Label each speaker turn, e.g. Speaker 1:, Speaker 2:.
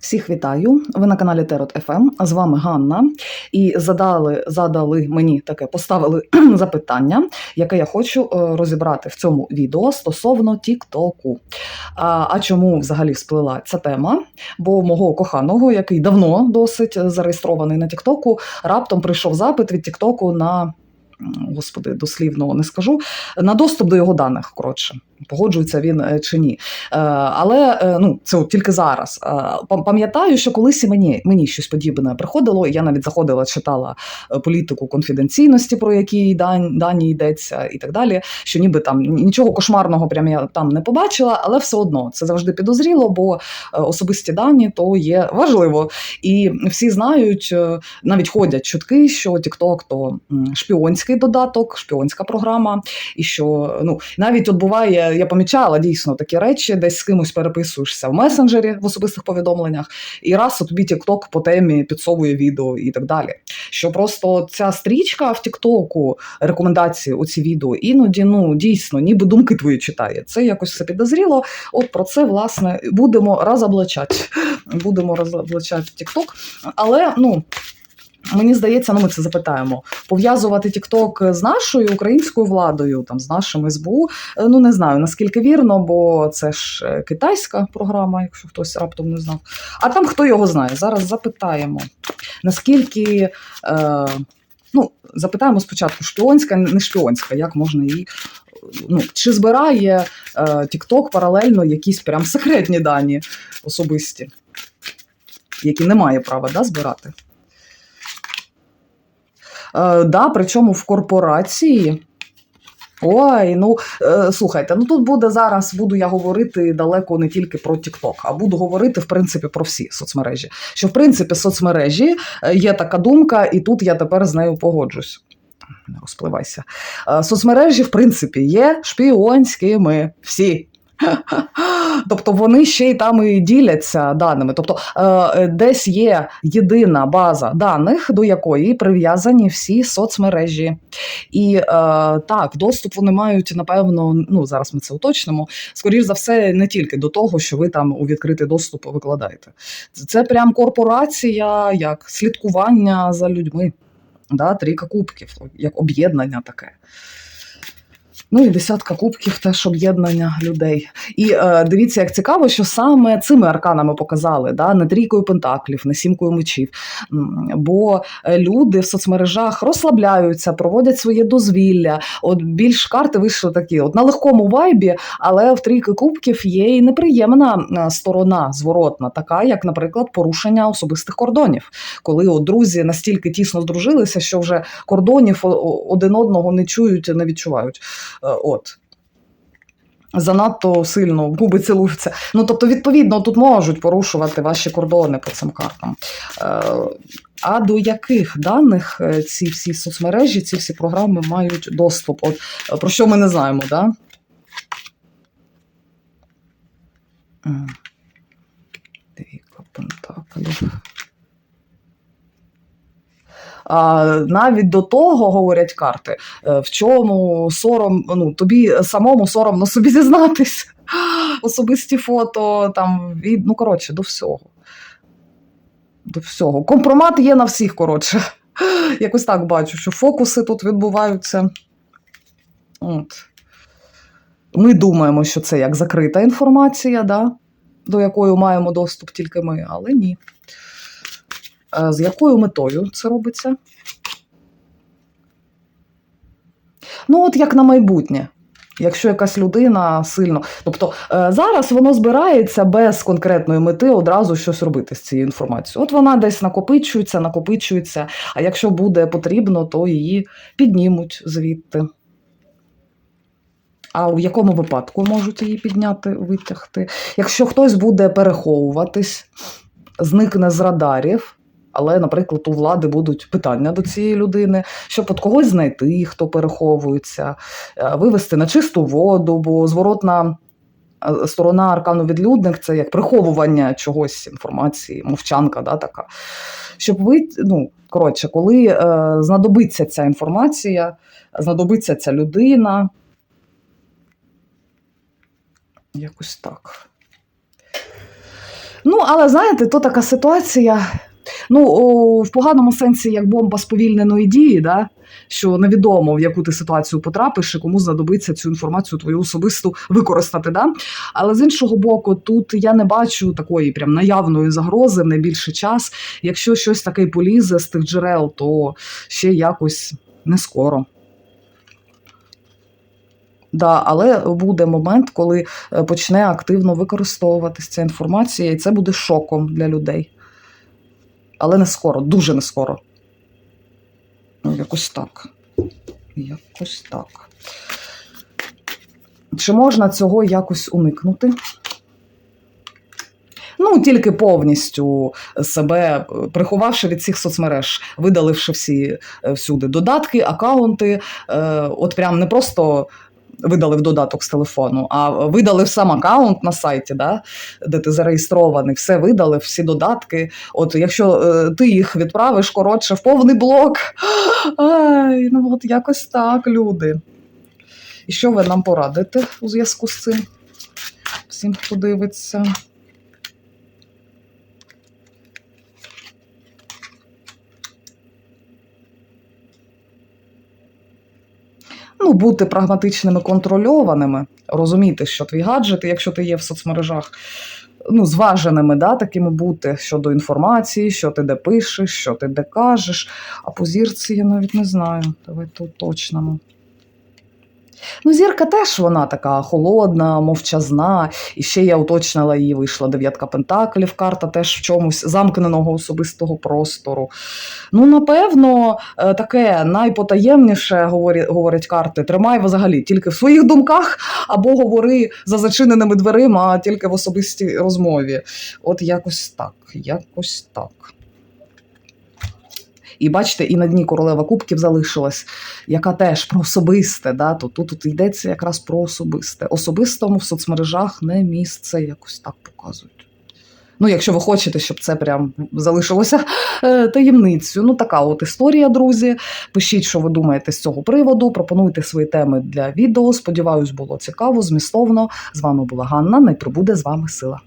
Speaker 1: Всіх вітаю! Ви на каналі Терот ФМ. З вами Ганна. І задали, задали мені таке, поставили запитання, яке я хочу е, розібрати в цьому відео стосовно Тіктоку. А, а чому взагалі всплила ця тема? Бо мого коханого, який давно досить зареєстрований на Тіктоку, раптом прийшов запит від Тіктоку на. Господи, дослівно не скажу на доступ до його даних. Коротше, погоджується він е, чи ні. Е, Але е, ну це от тільки зараз. Пам'ятаю, що колись і мені, мені щось подібне приходило. Я навіть заходила, читала політику конфіденційності, про які дан- дані йдеться, і так далі. Що ніби там нічого кошмарного прям я там не побачила, але все одно це завжди підозріло, бо особисті дані то є важливо. І всі знають, навіть ходять чутки, що TikTok то шпіонський додаток, шпіонська програма, і що ну навіть от буває, я помічала дійсно такі речі, десь з кимось переписуєшся в месенджері в особистих повідомленнях, і раз тобі TikTok по темі підсовує відео і так далі. Що просто ця стрічка в Тіктоку, рекомендації оці відео, іноді ну дійсно, ніби думки твої читає. Це якось все підозріло. От про це власне будемо розоблачати. Будемо розоблачати TikTok. Але ну. Мені здається, ну ми це запитаємо. Пов'язувати TikTok з нашою українською владою, там з нашим СБУ. е, Ну не знаю наскільки вірно, бо це ж е, китайська програма, якщо хтось раптом не знав. А там хто його знає? Зараз запитаємо. Наскільки е, ну запитаємо спочатку, шпіонська, не шпіонська, як можна її. Ну, чи збирає е, паралельно якісь прям секретні дані особисті, які не має права да, збирати? Е, да, причому в корпорації. Ой, ну е, слухайте, ну тут буде зараз, буду я говорити далеко не тільки про TikTok, а буду говорити в принципі про всі соцмережі. Що в принципі соцмережі е, є така думка, і тут я тепер з нею погоджусь. Не розпливайся. Соцмережі, в принципі, є шпіонськими всі. Тобто вони ще й там і діляться даними. Тобто е, десь є єдина база даних, до якої прив'язані всі соцмережі. І е, так, доступ вони мають, напевно, ну зараз ми це уточнимо. Скоріш за все, не тільки до того, що ви там у відкритий доступ викладаєте. Це прям корпорація, як слідкування за людьми. Да, трійка кубків, як об'єднання таке. Ну і десятка кубків теж об'єднання людей. І е, дивіться, як цікаво, що саме цими арканами показали, да? не трійкою пентаклів, не сімкою мечів. Бо е, люди в соцмережах розслабляються, проводять своє дозвілля. От більш карти вийшли такі, от на легкому вайбі, але в трійки кубків є і неприємна е, сторона зворотна, така як, наприклад, порушення особистих кордонів, коли от друзі настільки тісно здружилися, що вже кордонів один одного не чують, не відчувають. Е, От. Занадто сильно губи цілуються. Ну, тобто, відповідно, тут можуть порушувати ваші кордони по цим картам. Е, А до яких даних е, ці всі соцмережі, ці всі програми мають доступ? От про що ми не знаємо, да? Двійка пентаклів. А, навіть до того говорять карти, е, в чому сором, ну тобі самому соромно собі зізнатись. Особисті фото, там від, ну коротше, до всього. До всього. Компромат є на всіх, коротше. Якось так бачу, що фокуси тут відбуваються. От. Ми думаємо, що це як закрита інформація, да? до якої маємо доступ тільки ми, але ні. Е, З якою метою це робиться? Ну, от як на майбутнє. Якщо якась людина сильно. Тобто е, зараз воно збирається без конкретної мети одразу щось робити з цією інформацією. От вона десь накопичується, накопичується, а якщо буде потрібно, то її піднімуть звідти. А в якому випадку можуть її підняти, витягти? Якщо хтось буде переховуватись, зникне з радарів. Але, наприклад, у влади будуть питання до цієї людини, щоб от когось знайти, хто переховується, е, вивести на чисту воду, бо зворотна е, сторона аркану відлюдник це як приховування чогось інформації, мовчанка, да, така. Щоб ви, ну, коротше, коли е, знадобиться ця інформація, знадобиться ця людина. Якось так. Ну, але знаєте, то така ситуація. Ну, в поганому сенсі, як бомба сповільненої дії, да? що невідомо, в яку ти ситуацію потрапиш і кому знадобиться цю інформацію твою особисту використати. Да? Але з іншого боку, тут я не бачу такої прям наявної загрози в найбільший час. Якщо щось таке полізе з тих джерел, то ще якось не скоро. Да, але буде момент, коли е, почне активно використовуватися ця інформація, і це буде шоком для людей. Але не скоро, дуже не скоро. Ну, якось так. Якось так. Чи можна цього якось уникнути? Ну, тільки повністю себе е, приховавши від всіх соцмереж, видаливши всі е, всюди додатки, акаунти. Е, От прям не просто видалив додаток з телефону, а видали сам акаунт на сайті, да, де ти зареєстрований, все видали, всі додатки. От якщо е, ти їх відправиш коротше в повний блок, ай, ну от якось так, люди. І що ви нам порадите у зв'язку з цим? Всім, хто дивиться. Ну, бути прагматичними, контрольованими, розуміти, що твій гаджет, якщо ти є в соцмережах, ну, зваженими, да, такими бути щодо інформації, що ти де пишеш, що ти де кажеш. А по зірці я навіть не знаю. Давайте уточнимо. Ну, зірка теж вона така холодна, мовчазна. І ще я уточнила її, вийшла дев'ятка пентаклів, карта теж в чомусь замкненого особистого простору. Ну, напевно, е, таке найпотаємніше, говорять карти, тримай взагалі тільки в своїх думках, або говори за зачиненими дверима, а тільки в особистій розмові. От якось так, якось так. І бачите, і на дні королева кубків залишилась, яка теж про особисте. Да? То тут, тут йдеться якраз про особисте. Особистому в соцмережах не місце, якось так показують. Ну, якщо ви хочете, щоб це прям залишилося е, таємницею. Ну, така от історія, друзі. Пишіть, що ви думаєте з цього приводу. Пропонуйте свої теми для відео. Сподіваюсь, було цікаво, змістовно. З вами була Ганна. Най прибуде з вами сила.